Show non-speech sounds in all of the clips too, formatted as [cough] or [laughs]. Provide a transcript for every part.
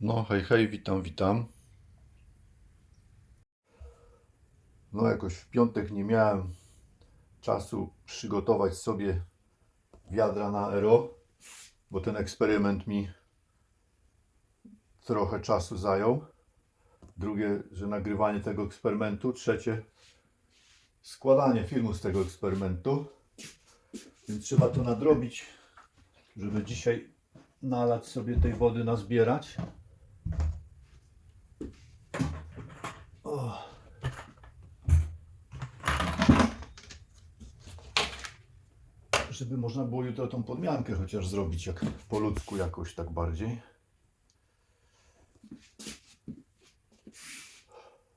No, hej, hej, witam, witam. No, jakoś w piątek nie miałem czasu przygotować sobie wiadra na Aero, bo ten eksperyment mi trochę czasu zajął. Drugie, że nagrywanie tego eksperymentu. Trzecie, składanie filmu z tego eksperymentu. Więc trzeba to nadrobić, żeby dzisiaj nalać sobie tej wody nazbierać. O. Żeby można było jutro tą podmiankę chociaż zrobić jak po ludzku jakoś tak bardziej.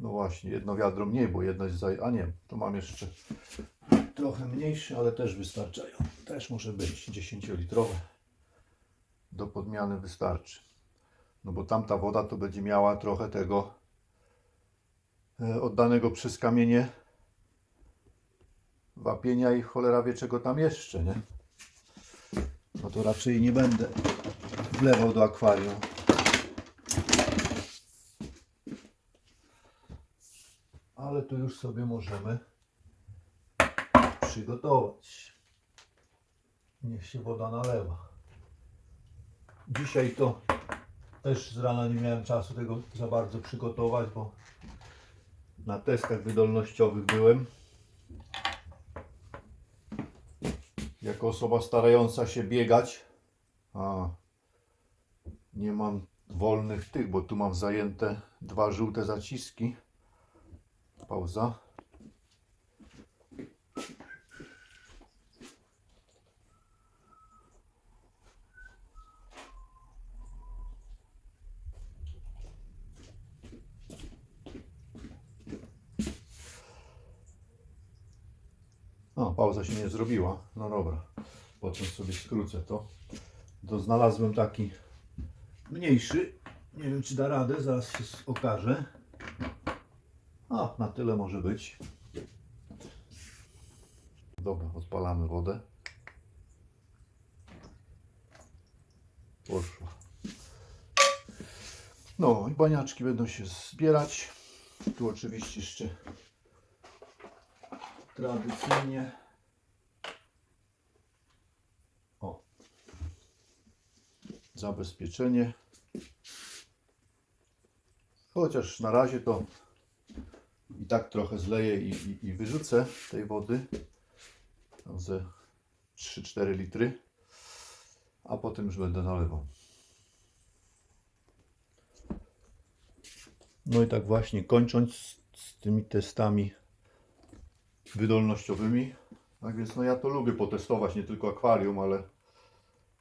No właśnie, jedno wiadro mniej, bo jedno jest za... A nie, to mam jeszcze trochę mniejsze, ale też wystarczają. Też może być 10-litrowe. Do podmiany wystarczy. No bo tamta woda to będzie miała trochę tego e, oddanego przez kamienie wapienia i cholera wie czego tam jeszcze, nie? No to raczej nie będę wlewał do akwarium. Ale tu już sobie możemy przygotować. Niech się woda nalewa. Dzisiaj to też z rana nie miałem czasu tego za bardzo przygotować, bo na testach wydolnościowych byłem. Jako osoba starająca się biegać, a nie mam wolnych tych, bo tu mam zajęte dwa żółte zaciski. Pauza. O, pauza się nie zrobiła. No dobra, potem sobie skrócę to. To znalazłem taki mniejszy. Nie wiem, czy da radę, zaraz się okaże. A, na tyle może być. Dobra, odpalamy wodę. Poszła. No i baniaczki będą się zbierać. Tu oczywiście jeszcze tradycyjnie. Zabezpieczenie. Chociaż na razie to i tak trochę zleję i, i, i wyrzucę tej wody. Tam ze 3-4 litry. A potem już będę nalewał. No i tak właśnie kończąc z, z tymi testami wydolnościowymi. Tak więc no ja to lubię potestować, nie tylko akwarium, ale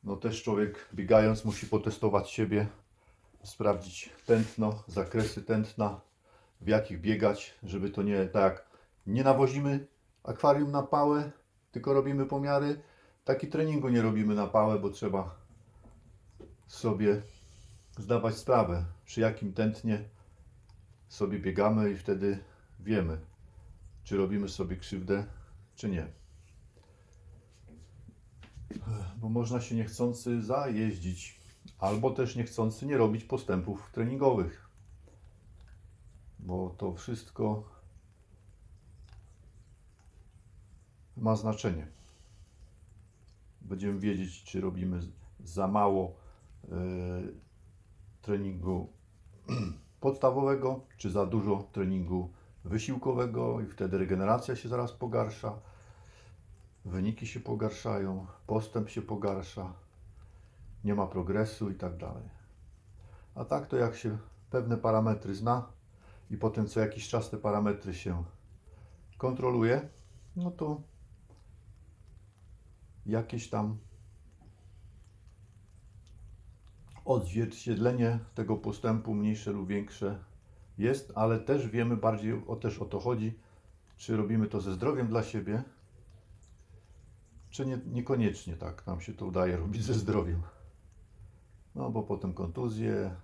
no też człowiek biegając musi potestować siebie, sprawdzić tętno, zakresy tętna, w jakich biegać, żeby to nie tak nie nawozimy akwarium na pałę, tylko robimy pomiary. Taki treningu nie robimy na pałę, bo trzeba sobie zdawać sprawę, przy jakim tętnie sobie biegamy i wtedy wiemy, czy robimy sobie krzywdę, czy nie. Bo można się niechcący zajeździć, albo też niechcący nie robić postępów treningowych. Bo to wszystko ma znaczenie. Będziemy wiedzieć, czy robimy za mało e, treningu [clears throat] podstawowego, czy za dużo treningu wysiłkowego i wtedy regeneracja się zaraz pogarsza, wyniki się pogarszają, postęp się pogarsza, nie ma progresu i tak dalej. A tak to jak się pewne parametry zna i potem co jakiś czas te parametry się kontroluje, no to jakieś tam odzwierciedlenie tego postępu, mniejsze lub większe, jest, ale też wiemy bardziej, o, też o to chodzi, czy robimy to ze zdrowiem dla siebie, czy nie, niekoniecznie tak nam się to udaje robić ze zdrowiem. No bo potem kontuzje,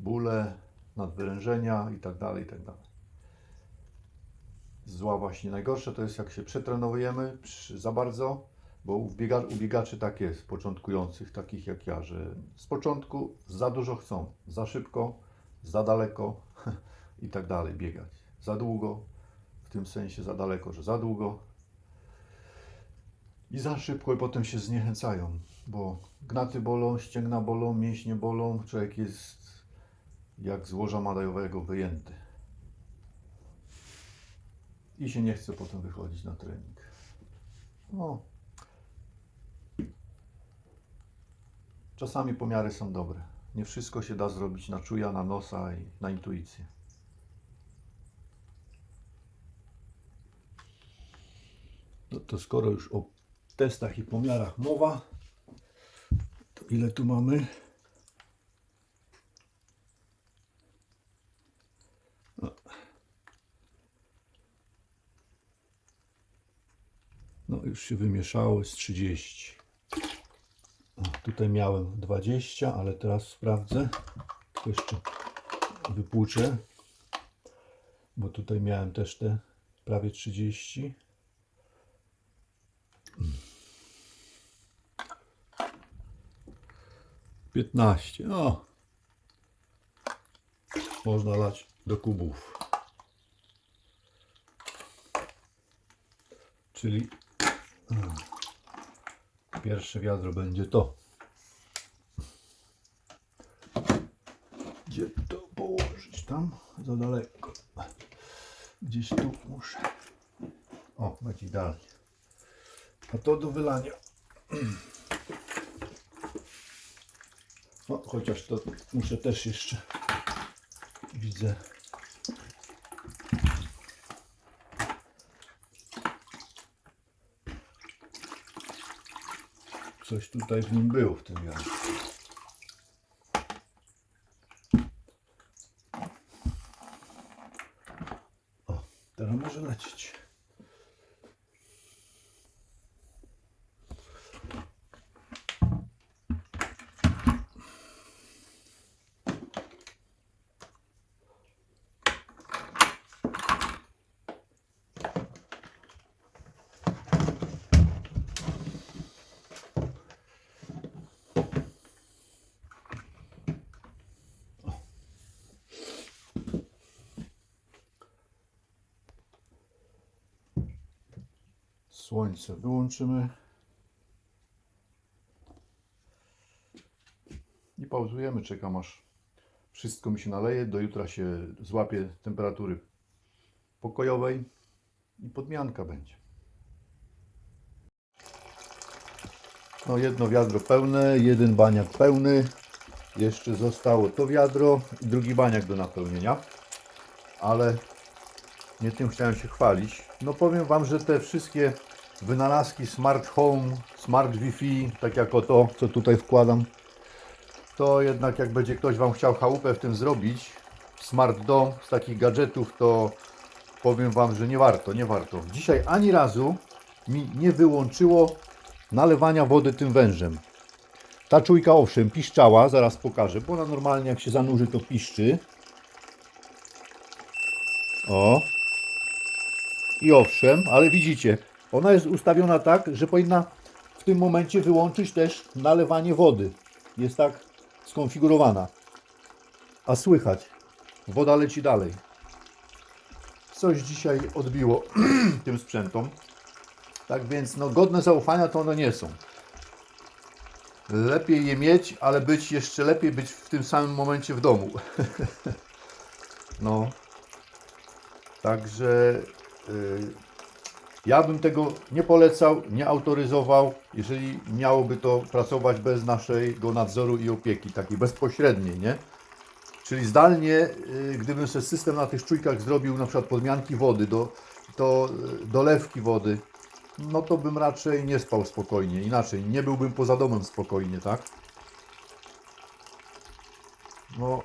bóle, nadwyrężenia i tak dalej, i tak dalej. Zła właśnie najgorsze to jest jak się przetrenujemy przy- za bardzo, Bo u, biega, u biegaczy tak jest, początkujących, takich jak ja, że z początku za dużo chcą, za szybko, za daleko [laughs] i tak dalej biegać. Za długo, w tym sensie za daleko, że za długo i za szybko i potem się zniechęcają, bo gnaty bolą, ścięgna bolą, mięśnie bolą, człowiek jest jak z łoża madajowego wyjęty. I się nie chce potem wychodzić na trening. No. Czasami pomiary są dobre. Nie wszystko się da zrobić na czuja, na nosa i na intuicję. No to skoro już o testach i pomiarach mowa, to ile tu mamy? No. No już się wymieszało, jest 30. O, tutaj miałem 20, ale teraz sprawdzę. Jeszcze wypłuczę, bo tutaj miałem też te prawie 30. 15. O! Można lać do kubów. Czyli pierwsze wiadro będzie to. Gdzie to położyć? Tam za daleko. Gdzieś tu muszę. O, będzie idealnie. A to do wylania. No, chociaż to muszę też jeszcze widzę. Coś tutaj w nim było w tym wiadrze. O, teraz może lecieć. Słońce wyłączymy. I pauzujemy, czekam aż wszystko mi się naleje. Do jutra się złapie temperatury pokojowej i podmianka będzie. No jedno wiadro pełne, jeden baniak pełny. Jeszcze zostało to wiadro i drugi baniak do napełnienia. Ale nie tym chciałem się chwalić. No powiem Wam, że te wszystkie wynalazki Smart Home, Smart Wi-Fi, tak jak to, co tutaj wkładam, to jednak jak będzie ktoś Wam chciał chałupę w tym zrobić, Smart Dom z takich gadżetów, to powiem Wam, że nie warto, nie warto. Dzisiaj ani razu mi nie wyłączyło nalewania wody tym wężem. Ta czujka owszem piszczała, zaraz pokażę, bo ona normalnie jak się zanurzy to piszczy. O. I owszem, ale widzicie, ona jest ustawiona tak, że powinna w tym momencie wyłączyć też nalewanie wody. Jest tak skonfigurowana. A słychać, woda leci dalej. Coś dzisiaj odbiło [clears throat] tym sprzętom. Tak więc, no, godne zaufania to one nie są. Lepiej je mieć, ale być jeszcze lepiej być w tym samym momencie w domu. [laughs] no. Także y, ja bym tego nie polecał, nie autoryzował, jeżeli miałoby to pracować bez naszego nadzoru i opieki, takiej bezpośredniej, nie? Czyli zdalnie, y, gdybym sobie system na tych czujkach zrobił, na przykład podmianki wody, do, to y, dolewki wody, no to bym raczej nie spał spokojnie, inaczej, nie byłbym poza domem spokojnie, tak? No,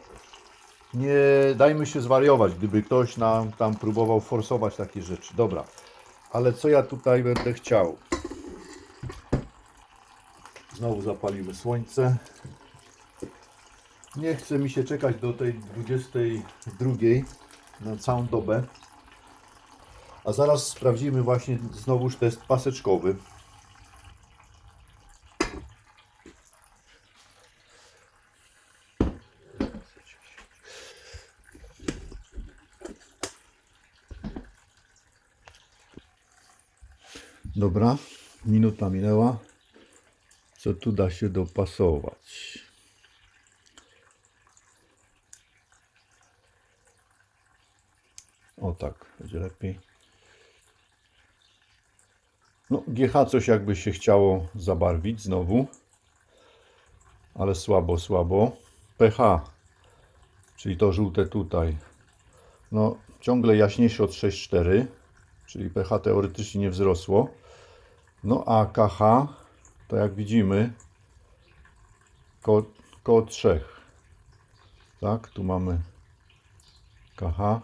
nie dajmy się zwariować, gdyby ktoś nam tam próbował forsować takie rzeczy. Dobra, ale co ja tutaj będę chciał? Znowu zapalimy słońce. Nie chce mi się czekać do tej 22 na całą dobę. A zaraz sprawdzimy właśnie znowuż test paseczkowy. Dobra, minuta minęła. Co tu da się dopasować? O tak, będzie lepiej. No, GH coś jakby się chciało zabarwić znowu, ale słabo, słabo. PH, czyli to żółte tutaj, no ciągle jaśniejsze od 6,4, czyli pH teoretycznie nie wzrosło. No a KH, to jak widzimy, koło, koło 3. Tak, tu mamy KH.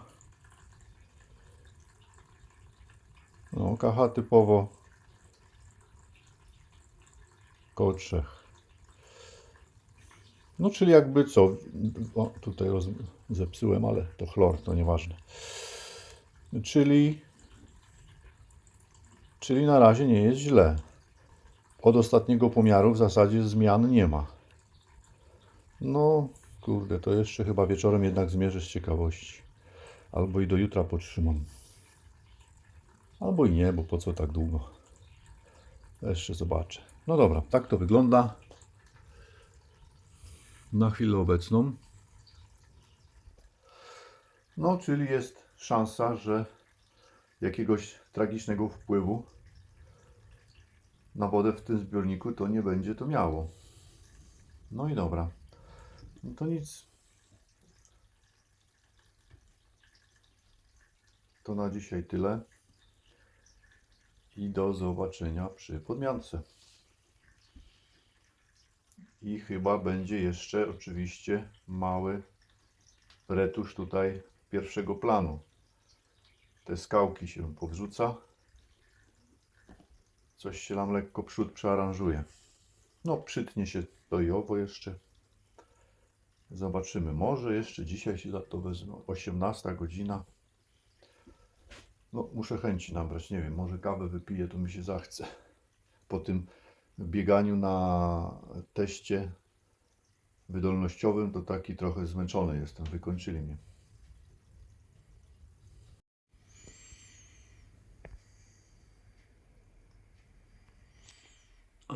No, KH typowo koło 3. No, czyli jakby co? O, tutaj zepsułem, ale to chlor, to nieważne. Czyli, czyli na razie nie jest źle. Od ostatniego pomiaru w zasadzie zmian nie ma. No, kurde, to jeszcze chyba wieczorem jednak zmierzę z ciekawości. Albo i do jutra potrzymam. Albo i nie, bo po co tak długo? Jeszcze zobaczę. No dobra, tak to wygląda na chwilę obecną. No, czyli jest szansa, że jakiegoś tragicznego wpływu na wodę w tym zbiorniku to nie będzie to miało. No i dobra. No to nic. To na dzisiaj tyle. I do zobaczenia przy podmiance. I chyba będzie jeszcze oczywiście mały retusz tutaj pierwszego planu. Te skałki się powrzuca. Coś się nam lekko przód przearanżuje. No, przytnie się to i owo jeszcze. Zobaczymy. Może jeszcze dzisiaj się za to wezmę. 18 godzina. No, muszę chęci nabrać. Nie wiem, może kawę wypiję, to mi się zachce. Po tym bieganiu na teście wydolnościowym to taki trochę zmęczony jestem. Wykończyli mnie.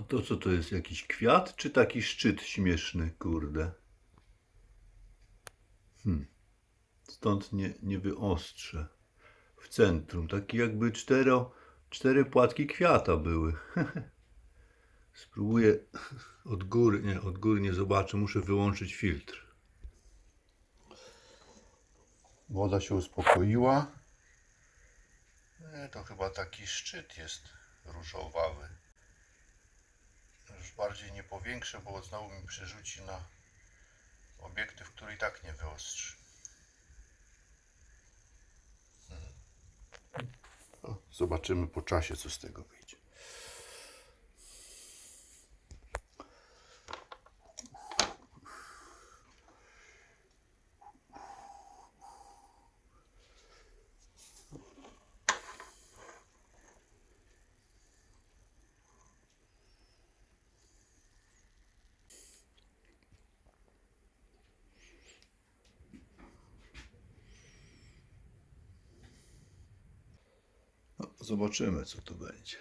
To co to jest? Jakiś kwiat czy taki szczyt śmieszny, kurde? Hmm. Stąd nie, nie wyostrzę. W centrum. Taki jakby cztero, cztery płatki kwiata były. [laughs] Spróbuję od góry, nie, od góry nie zobaczę, muszę wyłączyć filtr. Woda się uspokoiła. Nie, to chyba taki szczyt jest różowawy. Bardziej nie powiększę, bo znowu mi przerzuci na obiektyw, który i tak nie wyostrzy. Hmm. Zobaczymy po czasie, co z tego wyjdzie. No, zobaczymy, co to będzie.